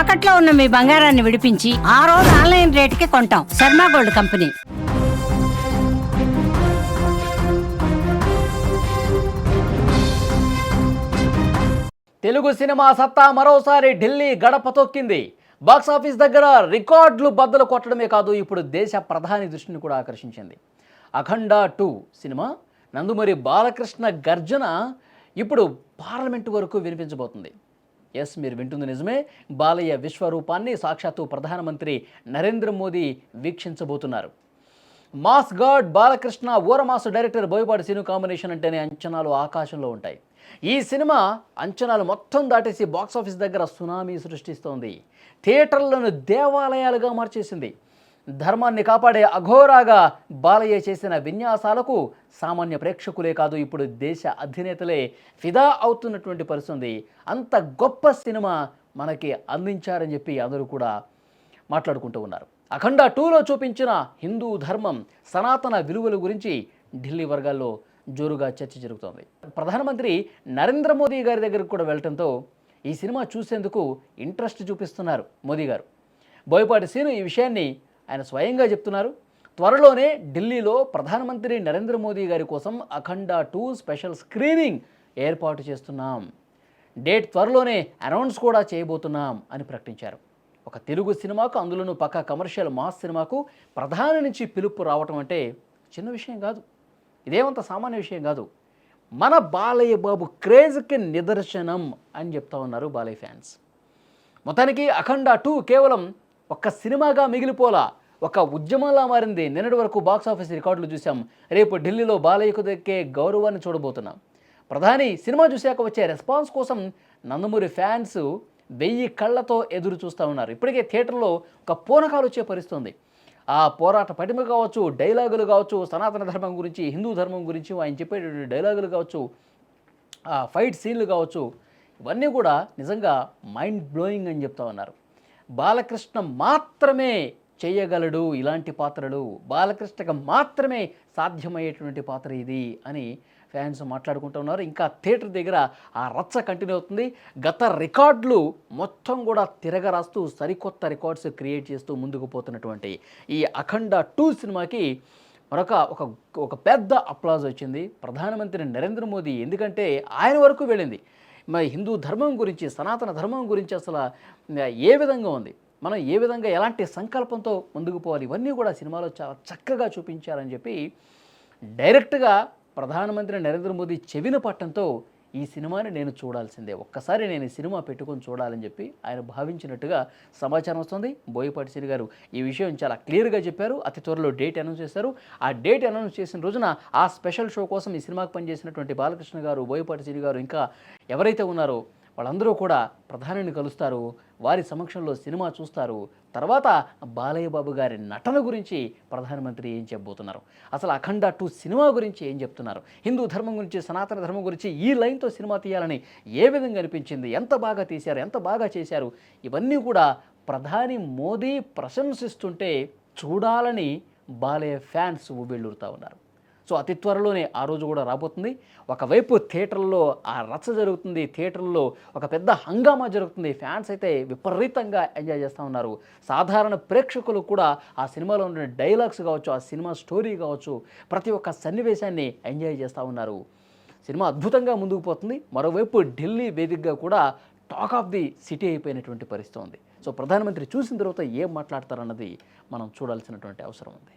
తాకట్లో ఉన్న మీ బంగారాన్ని విడిపించి ఆ రోజు ఆన్లైన్ రేటుకి కొంటాం. Sharma gold company. Telugu cinema సత్తా మరోసారి ఢిల్లీ గడప తొక్కింది. బాక్సాఫీస్ దగ్గర రికార్డులు బద్దలు కొట్టడమే కాదు ఇప్పుడు దేశ ప్రధాని దృష్టిని కూడా ఆకర్షించింది. అఖండ టూ సినిమా నందుమరి బాలకృష్ణ గర్జన ఇప్పుడు పార్లమెంటు వరకు వినిపించబోతుంది. ఎస్ మీరు వింటుంది నిజమే. బాలయ్య విశ్వరూపాన్ని సాక్షాత్తు ప్రధానమంత్రి నరేంద్ర మోదీ వీక్షించబోతున్నారు. మాస్ గాడ్ బాలకృష్ణ ఊరమాసు డైరెక్టర్ బోయపాటి సీను కాంబినేషన్ అంటేనే అంచనాలు ఆకాశంలో ఉంటాయి. ఈ సినిమా అంచనాలు మొత్తం దాటేసి బాక్సాఫీస్ దగ్గర సునామీ సృష్టిస్తోంది. థియేటర్లను దేవాలయాలుగా మార్చేసింది. ధర్మాన్ని కాపాడే అఘోరాగా బాలయ్య చేసిన విన్యాసాలకు సామాన్య ప్రేక్షకులే కాదు ఇప్పుడు దేశ అధినేతలే ఫిదా అవుతున్నటువంటి పరిస్థితి అంత గొప్ప సినిమా మనకి అందించారని చెప్పి అందరూ కూడా మాట్లాడుకుంటూ ఉన్నారు. అఖండ టూలో చూపించిన హిందూ ధర్మం సనాతన విలువల గురించి ఢిల్లీ వర్గాల్లో జోరుగా చర్చ జరుగుతోంది. ప్రధానమంత్రి నరేంద్ర మోదీ గారి దగ్గరకు కూడా వెళ్ళటంతో ఈ సినిమా చూసేందుకు ఇంట్రెస్ట్ చూపిస్తున్నారు మోదీ గారు. బోయపాటి సీను ఈ విషయాన్ని ఆయన స్వయంగా చెప్తున్నారు త్వరలోనే ఢిల్లీలో ప్రధానమంత్రి నరేంద్ర మోదీ గారి కోసం అఖండ టూ స్పెషల్ స్క్రీనింగ్ ఏర్పాటు చేస్తున్నాం. డేట్ త్వరలోనే అనౌన్స్ కూడా చేయబోతున్నాం అని ప్రకటించారు. ఒక తెలుగు సినిమాకు అందులోనూ పక్క కమర్షియల్ మాస్ సినిమాకు ప్రధాని నుంచి పిలుపు రావటం అంటే చిన్న విషయం కాదు. ఇదేమంత సామాన్య విషయం కాదు. మన బాలయ్య బాబు క్రేజ్కి నిదర్శనం అని చెప్తా ఉన్నారు బాలయ్య ఫ్యాన్స్. మొత్తానికి అఖండ టూ కేవలం ఒక్క సినిమాగా మిగిలిపోలా ఒక ఉద్యమంలా మారింది. నిన్నటి వరకు బాక్స్ ఆఫీస్ రికార్డులు చూసాం రేపు ఢిల్లీలో బాలయ్యకు దక్కే గౌరవాన్ని చూడబోతున్నాం. ప్రధాని సినిమా చూశాక వచ్చే రెస్పాన్స్ కోసం నందమూరి ఫ్యాన్స్ వెయ్యి కళ్ళతో ఎదురు చూస్తూ ఉన్నారు. ఇప్పటికే థియేటర్లో ఒక పూనకాలు వచ్చే పరిస్థితుంది ఆ పోరాట పటిమ కావచ్చు డైలాగులు కావచ్చు సనాతన ధర్మం గురించి హిందూ ధర్మం గురించి ఆయన చెప్పేటువంటి డైలాగులు కావచ్చు ఆ ఫైట్ సీన్లు కావచ్చు ఇవన్నీ కూడా నిజంగా మైండ్ బ్లోయింగ్ అని చెప్తా ఉన్నారు. బాలకృష్ణ మాత్రమే చేయగలడు ఇలాంటి పాత్రలు? బాలకృష్ణకు మాత్రమే సాధ్యమయ్యేటువంటి పాత్ర ఇది అని ఫ్యాన్స్ మాట్లాడుకుంటున్నారు ఇంకా థియేటర్ దగ్గర ఆ రచ్చ కంటిన్యూ అవుతుంది. గత రికార్డులు మొత్తం కూడా తిరగరాస్తూ సరికొత్త రికార్డ్స్ క్రియేట్ చేస్తూ ముందుకు పోతున్నటువంటి ఈ అఖండ టూ సినిమాకి మరొక ఒక ఒక పెద్ద అప్లాజ్ వచ్చింది. ప్రధానమంత్రి నరేంద్ర మోదీ ఎందుకంటే ఆయన వరకు వెళ్ళింది. మరి హిందూ ధర్మం గురించి సనాతన ధర్మం గురించి అసలు ఏ విధంగా ఉంది? మనం ఏ విధంగా ఎలాంటి సంకల్పంతో ముందుకు పోవాలి? ఇవన్నీ కూడా సినిమాలో చాలా చక్కగా చూపించారని చెప్పి డైరెక్ట్గా ప్రధానమంత్రి నరేంద్ర మోదీ చెవిన పట్టంతో ఈ సినిమాని నేను చూడాల్సిందే. ఒక్కసారి నేను ఈ సినిమా పెట్టుకొని చూడాలని చెప్పి ఆయన భావించినట్టుగా సమాచారం వస్తుంది. బోయపాటి శ్రీ గారు ఈ విషయం చాలా క్లియర్గా చెప్పారు. అతి త్వరలో డేట్ అనౌన్స్ చేశారు. ఆ డేట్ అనౌన్స్ చేసిన రోజున ఆ స్పెషల్ షో కోసం ఈ సినిమాకి పనిచేసినటువంటి బాలకృష్ణ గారు బోయపాటి శ్రీ గారు ఇంకా ఎవరైతే ఉన్నారో వాళ్ళందరూ కూడా ప్రధానిని కలుస్తారు. వారి సమక్షంలో సినిమా చూస్తారు. తర్వాత బాలయ్య బాబు గారి నటన గురించి ప్రధానమంత్రి ఏం చెప్పబోతున్నారు? అసలు అఖండ టూ సినిమా గురించి ఏం చెప్తున్నారు? హిందూ ధర్మం గురించి సనాతన ధర్మం గురించి ఈ లైన్తో సినిమా తీయాలని ఏ విధంగా అనిపించింది? ఎంత బాగా తీశారు? ఎంత బాగా చేశారు? ఇవన్నీ కూడా ప్రధాని మోదీ ప్రశంసిస్తుంటే చూడాలని బాలయ్య ఫ్యాన్స్ ఉబిళ్ళూరుతూ ఉన్నారు. సో అతి త్వరలోనే ఆ రోజు కూడా రాబోతుంది. ఒకవైపు థియేటర్లో ఆ రచ్చ జరుగుతుంది. థియేటర్లో ఒక పెద్ద హంగామా జరుగుతుంది. ఫ్యాన్స్ అయితే విపరీతంగా ఎంజాయ్ చేస్తూ ఉన్నారు. సాధారణ ప్రేక్షకులు కూడా ఆ సినిమాలో ఉన్న డైలాగ్స్ కావచ్చు ఆ సినిమా స్టోరీ కావచ్చు ప్రతి ఒక్క సన్నివేశాన్ని ఎంజాయ్ చేస్తూ ఉన్నారు. సినిమా అద్భుతంగా ముందుకు పోతుంది. మరోవైపు ఢిల్లీ వేదికగా కూడా టాక్ ఆఫ్ ది సిటీ అయిపోయినటువంటి పరిస్థితి ఉంది. సో ప్రధానమంత్రి చూసిన తర్వాత ఏం మాట్లాడతారన్నది మనం చూడాల్సినటువంటి అవసరం ఉంది.